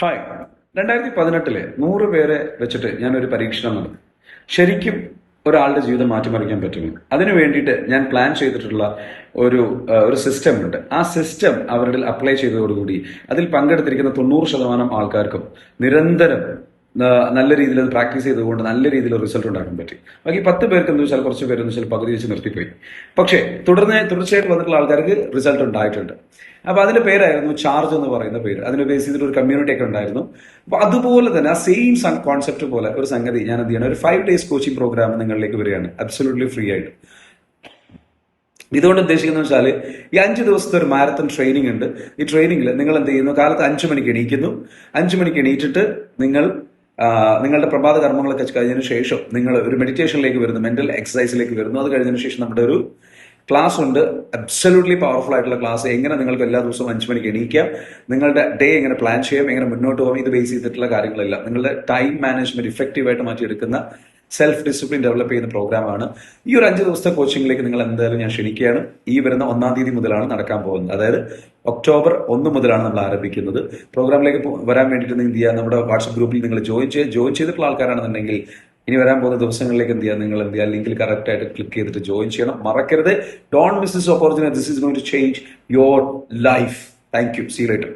Hi രണ്ടായിരത്തി പതിനെട്ടിൽ നൂറ് പേരെ വെച്ചിട്ട് ഞാൻ ഒരു പരീക്ഷണം നടത്തി. ശരിക്കും ഒരാളുടെ ജീവിതം മാറ്റിമറിക്കാൻ പറ്റുമോ? അതിനു വേണ്ടിയിട്ട് ഞാൻ പ്ലാൻ ചെയ്തിട്ടുള്ള ഒരു ഒരു സിസ്റ്റം ഉണ്ട്. ആ സിസ്റ്റം അവരുടെ അപ്ലൈ ചെയ്തതോടുകൂടി അതിൽ പങ്കെടുത്തിരിക്കുന്ന തൊണ്ണൂറ് ശതമാനം ആൾക്കാർക്കും നിരന്തരം നല്ല രീതിയിൽ അത് പ്രാക്ടീസ് ചെയ്തുകൊണ്ട് നല്ല രീതിയിൽ റിസൾട്ട് ഉണ്ടാക്കാൻ പറ്റി. ബാക്കി പത്ത് പേർക്ക് എന്ന് വെച്ചാൽ കുറച്ച് പേരെന്ന് വെച്ചാൽ പകുതി വെച്ച് നിർത്തിപ്പോയി. പക്ഷേ തുടർന്ന് തുടർച്ചയായിട്ട് വന്നിട്ടുള്ള ആൾക്കാർക്ക് റിസൾട്ട് ഉണ്ടായിട്ടുണ്ട്. അപ്പൊ അതിന്റെ പേരായിരുന്നു ചാർജ് എന്ന് പറയുന്ന പേര്. അതിനെ ബേസ് ചെയ്തിട്ട് ഒരു കമ്മ്യൂണിറ്റി ഒക്കെ ഉണ്ടായിരുന്നു. അപ്പൊ അതുപോലെ തന്നെ ആ സെയിം കോൺസെപ്റ്റ് പോലെ ഒരു സംഗതി ഞാൻ എന്ത് ചെയ്യണം ഒരു ഫൈവ് ഡേയ്സ് കോച്ചിങ് പ്രോഗ്രാം നിങ്ങളിലേക്ക് വരികയാണ്. അബ്സൊല്യൂട്ട്ലി ഫ്രീ ആയിട്ട്. ഇതുകൊണ്ട് ഉദ്ദേശിക്കുന്നത് വെച്ചാൽ ഈ അഞ്ച് ദിവസത്തെ ഒരു മാരത്തൺ ട്രെയിനിങ് ഉണ്ട്. ഈ ട്രെയിനിങ്ങിൽ നിങ്ങൾ എന്ത് ചെയ്യുന്നു? കാലത്ത് അഞ്ചു മണിക്ക് എണീക്കുന്നു. അഞ്ചു മണിക്ക് എണീറ്റിട്ട് നിങ്ങൾ നിങ്ങളുടെ പ്രഭാത കർമ്മങ്ങളൊക്കെ കഴിഞ്ഞതിന് ശേഷം നിങ്ങൾ ഒരു മെഡിറ്റേഷനിലേക്ക് വരുന്നു മെന്റൽ എക്സസൈസിലേക്ക് വരുന്നു. അത് കഴിഞ്ഞതിന് ശേഷം നമ്മുടെ ഒരു ക്ലാസ് ഉണ്ട്. അബ്സല്യൂട്ട്ലി പവർഫുൾ ആയിട്ടുള്ള ക്ലാസ്. എങ്ങനെ നിങ്ങൾക്ക് എല്ലാ ദിവസവും അഞ്ച് മണിക്ക് എണീക്കാം? നിങ്ങളുടെ ഡേ എങ്ങനെ പ്ലാൻ ചെയ്യാം? എങ്ങനെ മുന്നോട്ട് പോകാം? ഇത് ബേസ് ചെയ്തിട്ടുള്ള കാര്യങ്ങളല്ല. നിങ്ങളുടെ ടൈം മാനേജ്മെന്റ് ഇഫക്റ്റീവായിട്ട് മാറ്റിയെടുക്കുന്ന സെൽഫ് ഡിസിപ്ലിൻ ഡെവലപ്പ് ചെയ്യുന്ന പ്രോഗ്രാമാണ് ഈ ഒരു അഞ്ച് ദിവസത്തെ കോച്ചിങ്ങിലേക്ക് നിങ്ങൾ എന്തായാലും ഞാൻ ക്ഷണിക്കുകയാണ്. ഈ വരുന്ന ഒന്നാം തീയതി മുതലാണ് നടക്കാൻ പോകുന്നത്. അതായത് ഒക്ടോബർ ഒന്ന് മുതലാണ് നമ്മൾ ആരംഭിക്കുന്നത്. പ്രോഗ്രാമിലേക്ക് വരാൻ വേണ്ടിയിട്ട് നിങ്ങൾ ചെയ്യുക? നമ്മുടെ വാട്സ്ആപ്പ് ഗ്രൂപ്പിൽ നിങ്ങൾ ജോയിൻ ചെയ്യുക. ജോയിൻ ചെയ്തിട്ടുള്ള ആൾക്കാരാണെന്നുണ്ടെങ്കിൽ ഇനി വരാൻ പോകുന്ന ദിവസങ്ങളിലേക്ക് എന്ത് ചെയ്യുക നിങ്ങൾ എന്ത് ചെയ്യുക ലിങ്കിൽ കറക്റ്റ് ആയിട്ട് ക്ലിക്ക് ചെയ്തിട്ട് ജോയിൻ ചെയ്യണം. മറക്കരുത്. Don't miss this opportunity this is going to change your life thank you see later